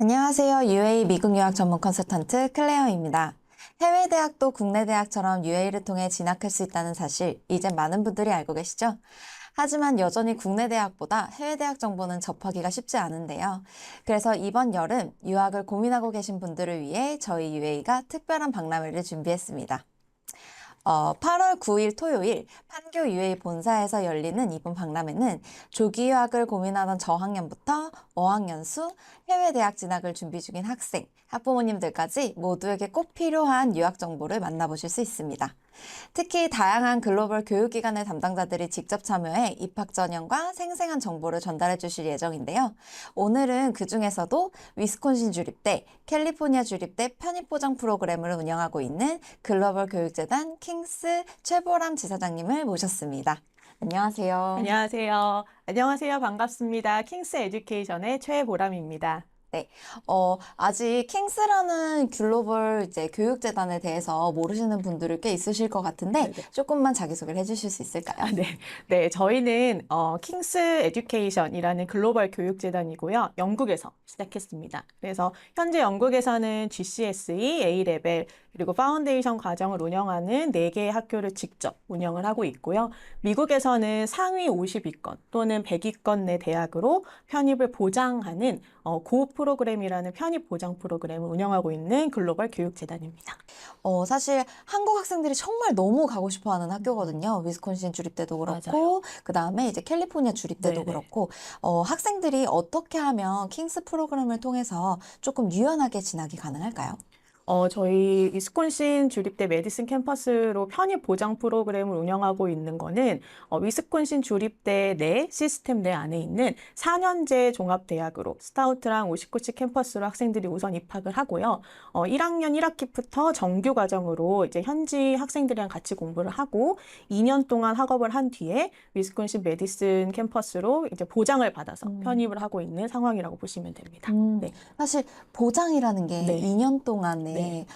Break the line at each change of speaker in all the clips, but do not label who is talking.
안녕하세요. UA 미국 유학 전문 컨설턴트 클레어입니다. 해외 대학도 국내 대학처럼 UA를 통해 진학할 수 있다는 사실, 이제 많은 분들이 알고 계시죠? 하지만 여전히 국내 대학보다 해외 대학 정보는 접하기가 쉽지 않은데요. 그래서 이번 여름 유학을 고민하고 계신 분들을 위해 저희 UA가 특별한 박람회를 준비했습니다. 어, 8월 9일 토요일 판교 UA 본사에서 열리는 이번 박람회는 조기 유학을 고민하던 저학년부터 어학연수, 해외 대학 진학을 준비 중인 학생, 학부모님들까지 모두에게 꼭 필요한 유학 정보를 만나보실 수 있습니다. 특히 다양한 글로벌 교육기관의 담당자들이 직접 참여해 입학 전형과 생생한 정보를 전달해 주실 예정인데요. 오늘은 그 중에서도 위스콘신 주립대, 캘리포니아 주립대 편입보장 프로그램을 운영하고 있는 글로벌 교육재단 킹스 최보람 지사장님을 모셨습니다. 안녕하세요.
안녕하세요. 안녕하세요. 반갑습니다. 킹스 에듀케이션의 최보람입니다.
어, 아직 킹스라는 글로벌 이제 교육재단에 대해서 모르시는 분들이 꽤 있으실 것 같은데
네네.
조금만 자기소개를 해주실 수 있을까요?
네, 네, 저희는 어, 킹스 에듀케이션이라는 글로벌 교육재단이고요. 영국에서 시작했습니다. 그래서 현재 영국에서는 GCSE, A-레벨, 그리고 파운데이션 과정을 운영하는 4개의 학교를 직접 운영을 하고 있고요. 미국에서는 상위 50위권 또는 100위권 내 대학으로 편입을 보장하는 어, 고 프로그램이라는 편입 보장 프로그램을 운영하고 있는 글로벌 교육재단입니다.
어, 사실 한국 학생들이 정말 너무 가고 싶어 하는 학교거든요. 위스콘신 주립대도 그렇고, 그 다음에 이제 캘리포니아 주립대도
네네.
그렇고, 어, 학생들이 어떻게 하면 킹스 프로그램을 통해서 조금 유연하게 진학이 가능할까요?
어, 저희 위스콘신 주립대 메디슨 캠퍼스로 편입 보장 프로그램을 운영하고 있는 거는 어, 위스콘신 주립대 내 시스템 내 안에 있는 4년제 종합대학으로 스타우트랑 오시코치 캠퍼스로 학생들이 우선 입학을 하고요. 어, 1학년 1학기부터 정규 과정으로 이제 현지 학생들이랑 같이 공부를 하고 2년 동안 학업을 한 뒤에 위스콘신 메디슨 캠퍼스로 이제 보장을 받아서
음.
편입을 하고 있는 상황이라고 보시면 됩니다.
음,
네.
사실 보장이라는 게
네.
2년 동안에
네.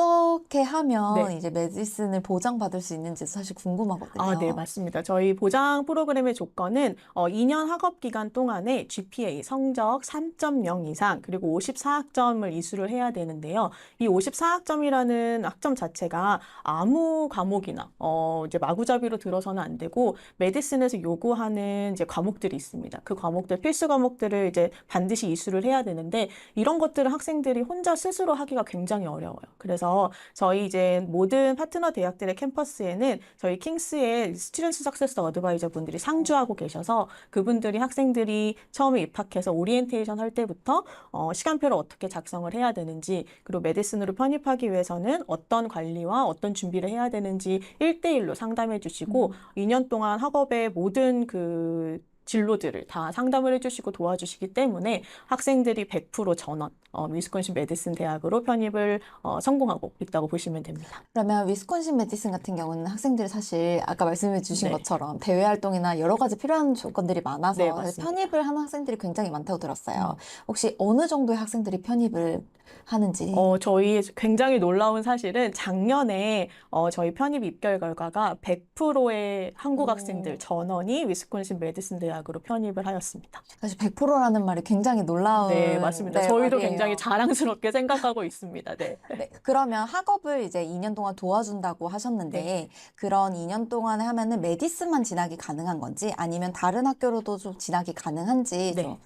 어떻게 하면
네.
이제 메디슨을 보장받을 수 있는지 사실 궁금하거든요.
아, 네, 맞습니다. 저희 보장 프로그램의 조건은 어, 2년 학업 기간 동안에 GPA 성적 3.0 이상 그리고 54학점을 이수를 해야 되는데요. 이 54학점이라는 학점 자체가 아무 과목이나 어, 이제 마구잡이로 들어서는 안 되고 메디슨에서 요구하는 이제 과목들이 있습니다. 그 과목들 필수 과목들을 이제 반드시 이수를 해야 되는데 이런 것들을 학생들이 혼자 스스로 하기가 굉장히 어려워요. 그래서 저희 이제 모든 파트너 대학들의 캠퍼스에는 저희 킹스의 스튜던트 석세스 어드바이저 분들이 상주하고 계셔서 그분들이 학생들이 처음에 입학해서 오리엔테이션 할 때부터 어, 시간표를 어떻게 작성을 해야 되는지 그리고 메디슨으로 편입하기 위해서는 어떤 관리와 어떤 준비를 해야 되는지 1대1로 상담해 주시고 2년 동안 학업의 모든 그 진로들을 다 상담을 해주시고 도와주시기 때문에 학생들이 100% 전원 어, 위스콘신 메디슨 대학으로 편입을 어, 성공하고 있다고 보시면 됩니다.
그러면 위스콘신 메디슨 같은 경우는 학생들이 사실 아까 말씀해 주신
네.
것처럼 대외 활동이나 여러 가지 필요한 조건들이 많아서
네.
편입을 하는 학생들이 굉장히 많다고 들었어요. 혹시 어느 정도의 학생들이 편입을 하는지
어, 저희 굉장히 놀라운 사실은 작년에 어, 저희 편입 입결 결과가 100%의 한국
오.
학생들 전원이 위스콘신 메디슨 대학으로 편입을 하였습니다.
사실 100%라는 말이 굉장히 놀라운
네, 맞습니다.
네,
저희도
말이에요.
굉장히 자랑스럽게 생각하고 있습니다. 네.
네, 그러면 학업을 이제 2년 동안 도와준다고 하셨는데
네.
그런 2년 동안에 하면은 메디슨만 진학이 가능한 건지 아니면 다른 학교로도 좀 진학이 가능한지
네.
좀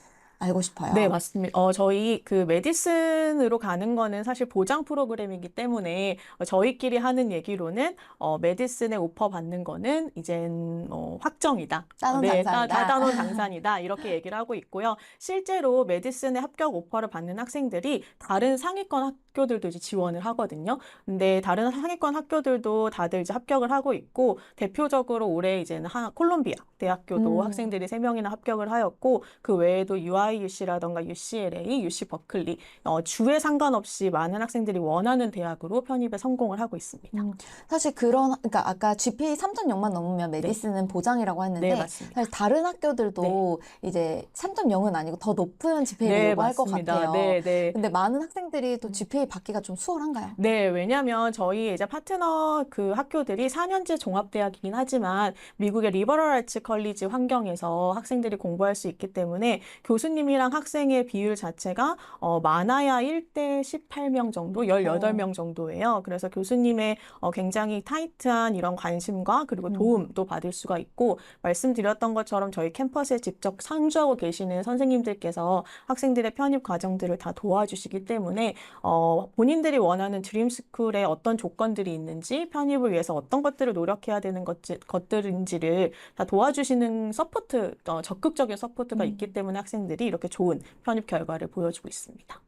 알고 싶어요.
네, 맞습니다. 어, 저희 그 메디슨으로 가는 거는 사실 보장 프로그램이기 때문에 어, 저희끼리 하는 얘기로는 어, 메디슨에 오퍼 받는 거는 이젠 어, 확정이다.
따놓은
네,
당산이다.
따, 따놓은 당산이다. 이렇게 얘기를 하고 있고요. 실제로 메디슨에 합격 오퍼를 받는 학생들이 다른 상위권 학 교들도 이제 지원을 하거든요. 근데 다른 상위권 학교들도 다들 이제 합격을 하고 있고 대표적으로 올해 이제는 하, 콜롬비아 대학교도
음.
학생들이 세명이나 합격을 하였고 그 외에도 UIUC라던가 UCLA, UC 버클리 어, 주에 상관없이 많은 학생들이 원하는 대학으로 편입에 성공을 하고 있습니다.
음, 사실 그런 그러니까 아까 GPA 3.0만 넘으면 메디슨은 보장이라고 했는데
네.
사실 다른 학교들도 이제 3.0은 아니고 더 높은 GPA를
네,
요구할 것
맞습니다.
같아요.
네, 네.
근데 많은 학생들이 또 GPA 확실히 받기가 좀 수월한가요?
네, 왜냐하면 저희 이제 파트너 그 학교들이 4년제 종합대학이긴 하지만 미국의 리버럴 아츠 컬리지 환경에서 학생들이 공부할 수 있기 때문에 교수님이랑 학생의 비율 자체가 어, 많아야 1대 18명 정도, 18명 정도예요. 그래서 교수님의 어, 굉장히 타이트한 이런 관심과 그리고
음.
도움도 받을 수가 있고 말씀드렸던 것처럼 저희 캠퍼스에 직접 상주하고 계시는 선생님들께서 학생들의 편입 과정들을 다 도와주시기 때문에 어, 본인들이 원하는 드림스쿨에 어떤 조건들이 있는지 편입을 위해서 어떤 것들을 노력해야 되는 것, 것들인지를 다 도와주시는 서포트, 어, 적극적인 서포트가
음.
있기 때문에 학생들이 이렇게 좋은 편입 결과를 보여주고 있습니다.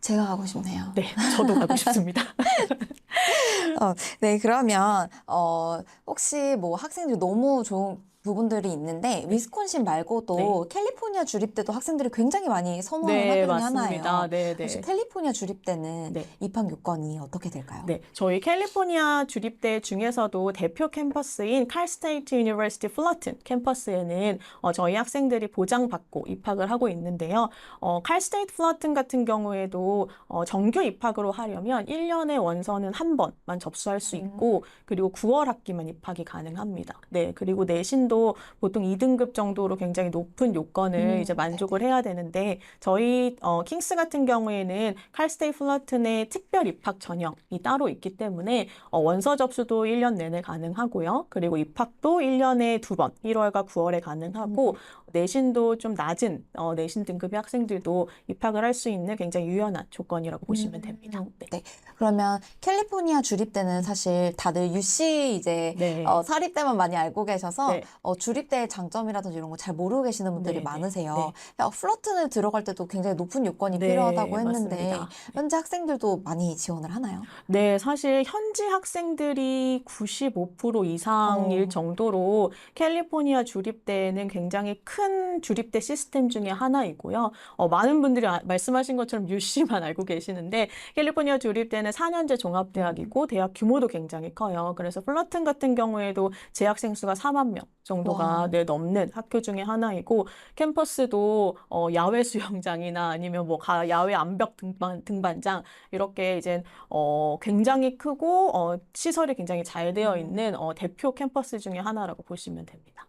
제가 가고 싶네요.
네, 저도 가고 싶습니다.
네, 그러면 어, 혹시 뭐 학생들이 너무 좋은 부분들이 있는데 위스콘신 말고도 캘리포니아 주립대도 학생들이 굉장히 많이 선호하는
네,
학교 중에
맞습니다.
하나예요.
네, 네.
혹시 캘리포니아 주립대는
네.
입학 요건이 어떻게 될까요?
네, 저희 캘리포니아 주립대 중에서도 대표 캠퍼스인 칼스테이트 유니버시티 플러튼 캠퍼스에는 어, 저희 학생들이 보장받고 입학을 하고 있는데요. 어, 칼스테이트 플러튼 같은 경우에도 어, 정규 입학으로 하려면 1년에 원서는 한 번만 접수할 수 있고 그리고 9월 학기만 입학이 가능합니다. 네, 그리고 내신도 보통 2등급 정도로 굉장히 높은 요건을
음,
이제 만족을 해야 되는데 저희 어, 킹스 같은 경우에는 칼스테이 플러튼의 특별 입학 전형이 따로 있기 때문에 어, 원서 접수도 1년 내내 가능하고요. 그리고 입학도 1년에 두 번, 1월과 9월에 가능하고 내신도 좀 낮은 어, 내신 등급의 학생들도 입학을 할 수 있는 굉장히 유연한 조건이라고 보시면 됩니다. 네.
네. 그러면 캘리포니아 주립대는 사실 다들 UC 이제
네.
어, 사립대만 많이 알고 계셔서
네.
어, 주립대의 장점이라든지 이런 거 잘 모르고 계시는 분들이
네, 네,
많으세요. 어, 플러튼을 들어갈 때도 굉장히 높은 요건이
네,
필요하다고 했는데
맞습니다.
현재 학생들도 많이 지원을 하나요?
네, 사실 현지 학생들이 95% 이상일
어.
정도로 캘리포니아 주립대는 굉장히 큰 주립대 시스템 중에 하나이고요. 어, 많은 분들이 아- 말씀하신 것처럼 UC만 알고 계시는데 캘리포니아 주립대는 4년제 종합대학이고 대학 규모도 굉장히 커요. 그래서 플러튼 같은 경우에도 재학생 수가 4만 명 정도가
와.
네, 넘는 학교 중에 하나이고 캠퍼스도 어, 야외 수영장이나 아니면 뭐 가- 야외 암벽 등반, 등반장 이렇게 이제 어, 굉장히 크고 어, 시설이 굉장히 잘 되어
음.
있는 어, 대표 캠퍼스 중에 하나라고 보시면 됩니다.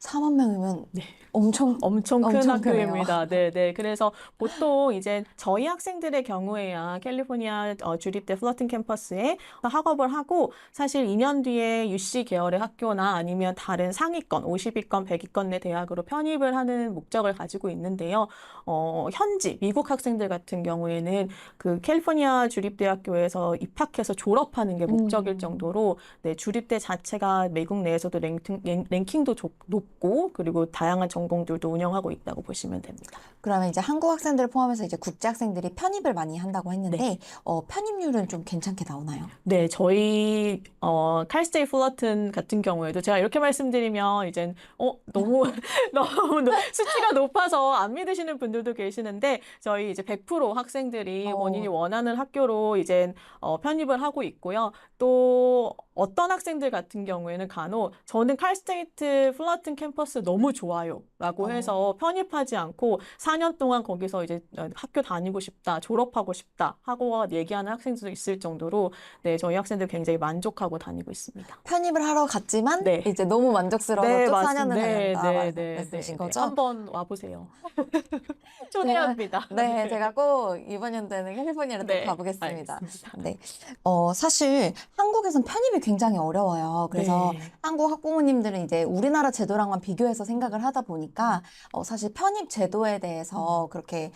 4만 명이면
네.
엄청
엄청 큰
엄청.
학교입니다. 네, 네. 그래서 보통 이제 저희 학생들의 경우에야 캘리포니아 어, 주립대 플러튼 캠퍼스에 학업을 하고 사실 2년 뒤에 UC 계열의 학교나 아니면 다른 상위권, 50위권, 100위권 내 대학으로 편입을 하는 목적을 가지고 있는데요. 어, 현지 미국 학생들 같은 경우에는 그 캘리포니아 주립대학교에서 입학해서 졸업하는 게 목적일
음.
정도로 네, 주립대 자체가 미국 내에서도 랭킹, 랭- 랭킹도 좁- 높고 그리고 다양한 전공들도 운영하고 있다고 보시면 됩니다.
그러면 이제 한국 학생들을 포함해서 이제 국제 학생들이 편입을 많이 한다고 했는데
네.
어, 편입률은 좀 괜찮게 나오나요?
네, 저희 어 칼스테이 플러튼 같은 경우에도 제가 이렇게 말씀드리면 이제 어 너무 너무 노- 수치가 높아서 안 믿으시는 분들도 계시는데 저희 이제 100% 학생들이
어.
본인이 원하는 학교로 이제 어 편입을 하고 있고요. 또 어떤 학생들 같은 경우에는 간혹 저는 칼스테이트 플러튼 캠퍼스 너무 좋아요 라고
어.
해서 편입하지 않고 4년 동안 거기서 이제 어, 학교 다니고 싶다, 졸업하고 싶다 하고 얘기하는 학생들도 있을 정도로 네, 저희 학생들 굉장히 만족하고 다니고 있습니다.
편입을 하러 갔지만
네.
이제 너무 만족스러워서 또
맞습니다.
4년을
네,
다녔다
네, 네,
말씀이신
네,
거죠?
네. 한번 와보세요. 초대합니다.
네, 제가 꼭 이번 연도에는 캘리포니아를 또
네,
가보겠습니다.
알겠습니다.
네. 어, 사실 한국에선 편입이 굉장히 어려워요. 그래서
네.
한국 학부모님들은 이제 우리나라 제도랑만 비교해서 생각을 하다 보니 까 어, 사실 편입 제도에 대해서
음.
그렇게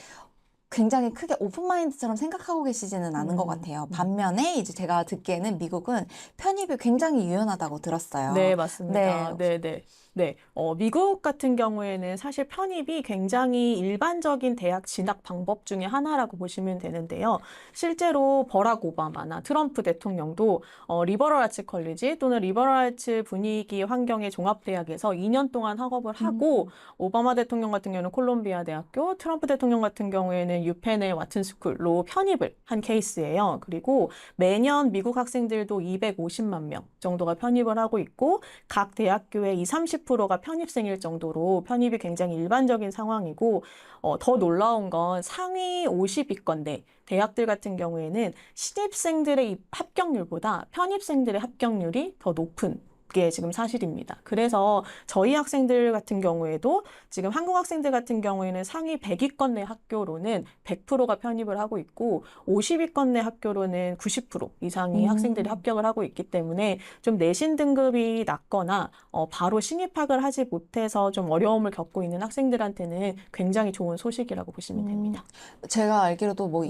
굉장히 크게 오픈마인드처럼 생각하고 계시지는 않은 것
음,
같아요.
음.
반면에 이제 제가 듣기에는 미국은 편입이 굉장히 유연하다고 들었어요.
네, 맞습니다.
네.
네, 네. 네, 어, 미국 같은 경우에는 사실 편입이 굉장히 일반적인 대학 진학 방법 중에 하나라고 보시면 되는데요. 실제로 버락 오바마나 트럼프 대통령도 어, 리버럴 아츠 컬리지 또는 리버럴 아츠 분위기 환경의 종합대학에서 2년 동안 학업을 하고 오바마 대통령 같은 경우는 콜롬비아 대학교, 트럼프 대통령 같은 경우에는 유펜의 와튼 스쿨로 편입을 한 케이스예요. 그리고 매년 미국 학생들도 250만 명 정도가 편입을 하고 있고 각 대학교에 20, 40%가 편입생일 정도로 편입이 굉장히 일반적인 상황이고 어, 더 놀라운 건 상위 50위권대 대학들 같은 경우에는 신입생들의 입- 합격률보다 편입생들의 합격률이 더 높은 게 지금 사실입니다. 그래서 저희 학생들 같은 경우에도 지금 한국 학생들 같은 경우에는 상위 100위권 내 학교로는 100%가 편입을 하고 있고 50위권 내 학교로는 90% 이상의
음.
학생들이 합격을 하고 있기 때문에 좀 내신 등급이 낮거나 어, 바로 신입학을 하지 못해서 좀 어려움을 겪고 있는 학생들한테는 굉장히 좋은 소식이라고 보시면
음.
됩니다.
제가 알기로도 뭐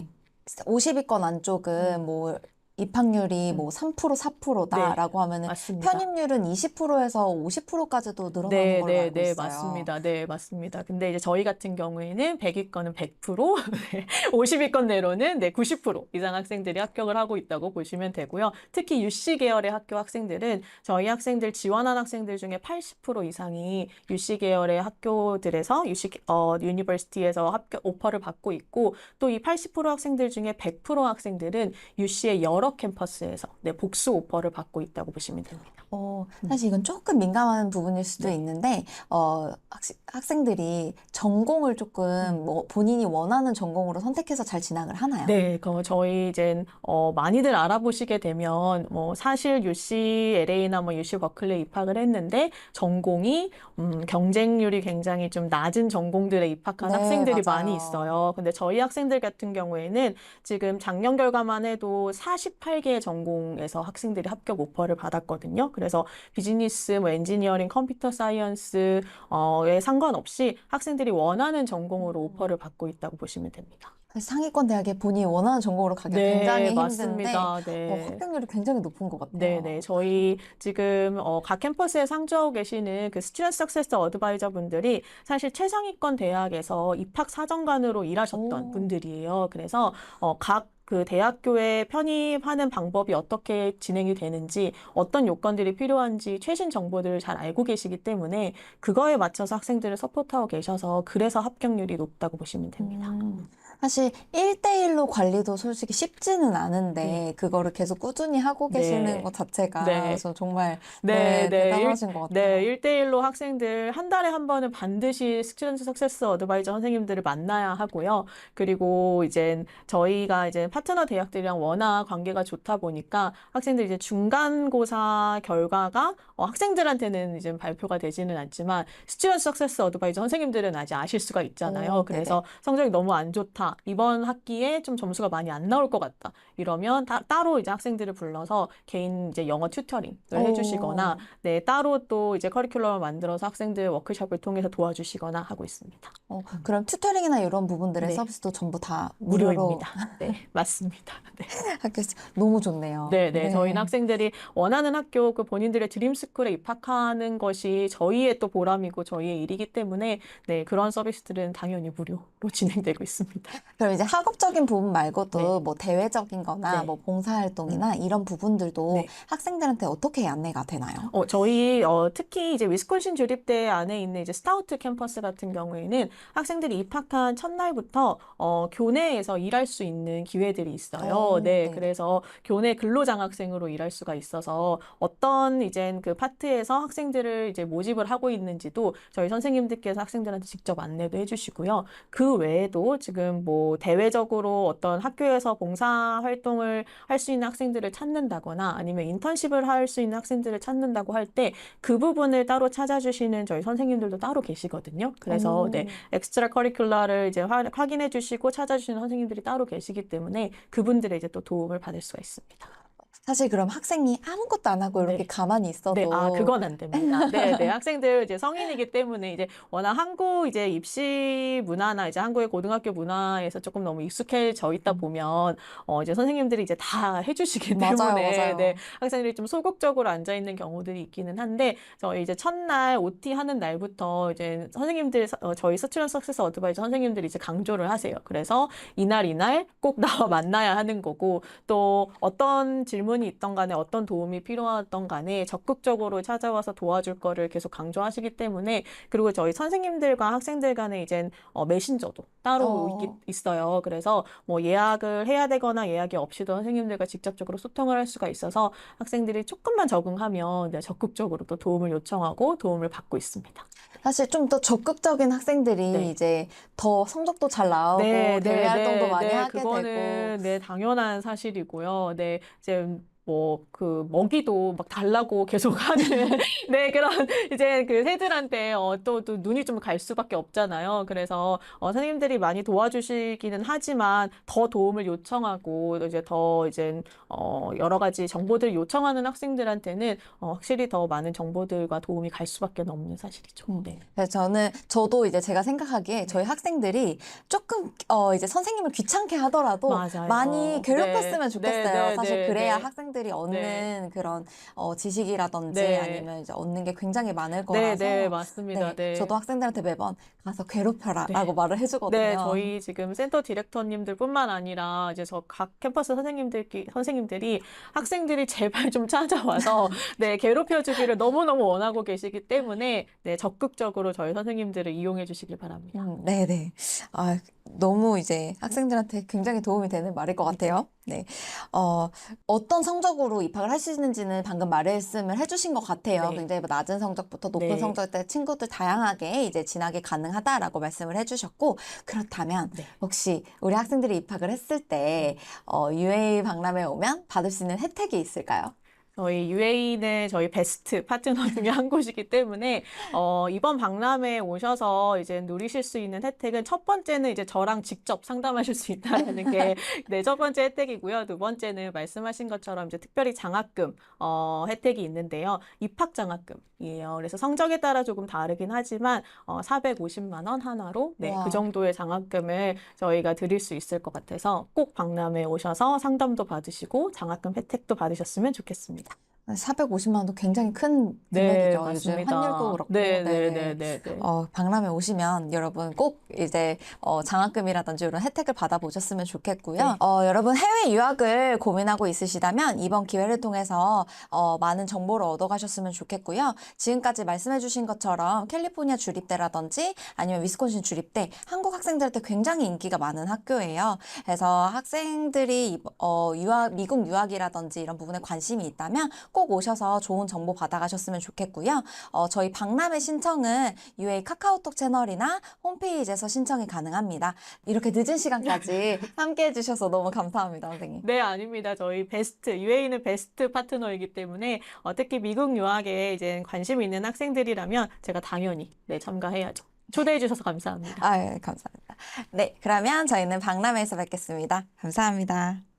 50위권 안쪽은 뭐 입학률이
음.
뭐3% 4%다라고 하면은
맞습니다.
편입률은 20%에서 50%까지도 늘어나는
네,
걸로
네,
알고
네,
있어요.
맞습니다. 네, 맞습니다. 근데 이제 저희 같은 경우에는 100위권은 100%, 네, 50위권 내로는 네, 90% 이상 학생들이 합격을 하고 있다고 보시면 되고요. 특히 UC 계열의 학교 학생들은 저희 학생들 지원한 학생들 중에 80% 이상이 UC 계열의 학교들에서 UC 어 유니버시티에서 합격 오퍼를 받고 있고 또 이 80% 학생들 중에 100% 학생들은 UC의 여러 캠퍼스에서 네, 복수 오퍼를 받고 있다고 보시면 됩니다.
어, 사실 이건 조금 민감한 부분일 수도
네.
있는데, 어, 학생, 학생들이 전공을 조금
음.
뭐 본인이 원하는 전공으로 선택해서 잘 진학을 하나요?
네, 그 저희 이제 어 많이들 알아보시게 되면 뭐 사실 UC LA나 뭐 UC 버클리 입학을 했는데 전공이 음 경쟁률이 굉장히 좀 낮은 전공들에 입학한
네,
학생들이 많이
맞아요.
있어요. 근데 저희 학생들 같은 경우에는 지금 작년 결과만 해도 48개 전공에서 학생들이 합격 오퍼를 받았거든요. 그래서 비즈니스, 뭐 엔지니어링, 컴퓨터 사이언스 어에 상관없이 학생들이 원하는 전공으로
음.
오퍼를 받고 있다고 보시면 됩니다.
상위권 대학에 본인이 원하는 전공으로 가기가
네,
굉장히 힘든데,
맞습니다.
어,
네.
합격률이 굉장히 높은 것 같아요.
네, 네. 저희 지금 어, 각 캠퍼스에 상주하고 계시는 그 스튜던트 석세스 어드바이저 분들이 사실 최상위권 대학에서 입학 사정관으로 일하셨던
오.
분들이에요. 그래서 어, 각 그 대학교에 편입하는 방법이 어떻게 진행이 되는지, 어떤 요건들이 필요한지 최신 정보들을 잘 알고 계시기 때문에 그거에 맞춰서 학생들을 서포트하고 계셔서 그래서 합격률이 높다고 보시면 됩니다.
음, 사실 1대1로 관리도 솔직히 쉽지는 않은데, 그거를 계속 꾸준히 하고
네.
계시는 것 자체가
네.
그래서 정말
네,
네,
네. 일-
대단하신 것 같아요.
네, 1대1로 학생들 한 달에 한 번은 반드시 스튜던트 석세스 어드바이저 선생님들을 만나야 하고요. 그리고 이제 저희가 이제 파트너 대학들이랑 워낙 관계가 좋다 보니까 학생들 이제 중간고사 결과가 어, 학생들한테는 이제 발표가 되지는 않지만 스튜던트 석세스 어드바이저 선생님들은 아직 아실 수가 있잖아요.
오,
그래서 성적이 너무 안 좋다. 이번 학기에 좀 점수가 많이 안 나올 것 같다. 이러면 다, 따로 이제 학생들을 불러서 개인 이제 영어 튜터링을 해주시거나
오.
네, 따로 또 이제 커리큘럼을 만들어서 학생들 워크숍을 통해서 도와주시거나 하고 있습니다.
어, 그럼 튜터링이나 이런 부분들의
네.
서비스도 전부 다 무료로
무료입니다. 네, 맞습니다. 네.
학교 너무 좋네요.
네, 네. 저희는 학생들이 원하는 학교, 그 본인들의 드림스쿨에 입학하는 것이 저희의 또 보람이고 저희의 일이기 때문에 네, 그런 서비스들은 당연히 무료로 진행되고 있습니다.
그럼 이제 학업적인 부분 말고도
네.
뭐 대외적인 거나
네.
뭐 봉사활동이나 이런 부분들도
네.
학생들한테 어떻게 안내가 되나요?
어, 저희 어, 특히 이제 위스콘신 주립대 안에 있는 이제 스타우트 캠퍼스 같은 경우에는 학생들이 입학한 첫날부터 어, 교내에서 일할 수 있는 기회 들이 있어요.
오,
네,
네.
그래서 교내 근로장학생으로 일할 수가 있어서 어떤 이제 그 파트에서 학생들을 이제 모집을 하고 있는지도 저희 선생님들께서 학생들한테 직접 안내도 해주시고요. 그 외에도 지금 뭐 대외적으로 어떤 학교에서 봉사 활동을 할 수 있는 학생들을 찾는다거나 아니면 인턴십을 할 수 있는 학생들을 찾는다고 할 때 그 부분을 따로 찾아주시는 저희 선생님들도 따로 계시거든요. 그래서
오.
네, 엑스트라 커리큘러를 이제 확- 확인해 주시고 찾아주시는 선생님들이 따로 계시기 때문에 그분들의 이제 또 도움을 받을 수가 있습니다.
사실 그럼 학생이 아무것도 안 하고 이렇게
네.
가만히 있어도
네, 아, 그건 안 됩니다. 네, 네. 학생들 이제 성인이기 때문에 이제 워낙 한국 이제 입시 문화나 이제 한국의 고등학교 문화에서 조금 너무 익숙해져 있다 보면 어, 이제 선생님들이 이제 다 해주시기
음. 맞아요,
때문에
맞아요.
네, 학생들이 좀 소극적으로 앉아 있는 경우들이 있기는 한데 저희 이제 첫날 OT 하는 날부터 이제 선생님들 어, 저희 스튜던트 석세스 어드바이저 선생님들이 이제 강조를 하세요. 그래서 이날 이날 꼭 나와 만나야 하는 거고 또 어떤 질문을 질문이 있던 간에 어떤 도움이 필요하던 간에 적극적으로 찾아와서 도와줄 거를 계속 강조하시기 때문에 그리고 저희 선생님들과 학생들 간에 이젠 어, 메신저도 따로
어.
있기, 있어요. 그래서 뭐 예약을 해야 되거나 예약이 없이도 선생님들과 직접적으로 소통을 할 수가 있어서 학생들이 조금만 적응하면 네, 적극적으로 또 도움을 요청하고 도움을 받고 있습니다.
사실 좀 더 적극적인 학생들이
네.
이제 더 성적도 잘 나오고 대외 활동도 많이 하게
그거는
되고
네, 당연한 사실이고요. 네, 이제 뭐 그 먹이도 막 달라고 계속 하는 네, 그런 이제 그 새들한테 어, 또, 또 눈이 좀 갈 수밖에 없잖아요. 그래서 어, 선생님들이 많이 도와주시기는 하지만 더 도움을 요청하고 또 이제 더 이제 어, 여러 가지 정보들 요청하는 학생들한테는 어, 확실히 더 많은 정보들과 도움이 갈 수밖에 없는 사실이죠.
음.
네.
그래서 저는 저도 이제 제가 생각하기에 저희 학생들이 조금 어 이제 선생님을 귀찮게 하더라도
맞아요.
많이 괴롭혔으면
네,
좋겠어요.
네, 네,
사실
네,
그래야
네.
학생 들이 얻는
네.
그런 어 지식이라든지
네.
아니면 이제 얻는 게 굉장히 많을
네,
거라서
네, 맞습니다.
네,
네.
저도 학생들한테 매번 가서 괴롭혀라라고
네.
말을 해주거든요.
네, 저희 지금 센터 디렉터님들뿐만 아니라 이제 저 각 캠퍼스 선생님들끼 선생님들이 학생들이 제발 좀 찾아와서 네, 괴롭혀 주기를 너무 너무 원하고 계시기 때문에 네, 적극적으로 저희 선생님들을 이용해 주시길 바랍니다.
음, 네 네. 아, 너무 이제 학생들한테 굉장히 도움이 되는 말일 것 같아요. 네. 어, 어떤 성적으로 입학을 하시는지는 방금 말씀을 해주신 것 같아요.
네.
굉장히 뭐 낮은 성적부터 높은
네.
성적대 친구들 다양하게 이제 진학이 가능하다라고 말씀을 해주셨고, 그렇다면
네.
혹시 우리 학생들이 입학을 했을 때, 어, UA 박람회 오면 받을 수 있는 혜택이 있을까요?
저희 UA는 저희 베스트 파트너 중에 한 곳이기 때문에 어, 이번 박람회에 오셔서 이제 누리실 수 있는 혜택은 첫 번째는 이제 저랑 직접 상담하실 수 있다는 게 네, 첫 번째 혜택이고요. 두 번째는 말씀하신 것처럼 이제 특별히 장학금 어, 혜택이 있는데요. 입학 장학금이에요. 그래서 성적에 따라 조금 다르긴 하지만 어, 450만 원 하나로 네,
와.
그 정도의 장학금을 저희가 드릴 수 있을 것 같아서 꼭 박람회에 오셔서 상담도 받으시고 장학금 혜택도 받으셨으면 좋겠습니다.
450만 원도 굉장히 큰
네,
금액이죠. 요즘
맞습니다.
환율도 그렇고.
네,
네.
네, 네, 네, 네.
어, 박람회 오시면 여러분 꼭 이제 어, 장학금이라든지 이런 혜택을 받아보셨으면 좋겠고요.
네.
어, 여러분 해외 유학을 고민하고 있으시다면 이번 기회를 통해서 어, 많은 정보를 얻어가셨으면 좋겠고요. 지금까지 말씀해주신 것처럼 캘리포니아 주립대라든지 아니면 위스콘신 주립대 한국 학생들한테 굉장히 인기가 많은 학교예요. 그래서 학생들이 이- 어, 유학 미국 유학이라든지 이런 부분에 관심이 있다면 꼭 오셔서 좋은 정보 받아가셨으면 좋겠고요. 어, 저희 박람회 신청은 UA 카카오톡 채널이나 홈페이지에서 신청이 가능합니다. 이렇게 늦은 시간까지 함께 해주셔서 너무 감사합니다, 선생님.
네, 아닙니다. 저희 베스트, UA는 베스트 파트너이기 때문에 어, 특히 미국 유학에 이제 관심 있는 학생들이라면 제가 당연히 네, 참가해야죠. 초대해 주셔서 감사합니다.
아, 예, 감사합니다. 네, 그러면 저희는 박람회에서 뵙겠습니다. 감사합니다.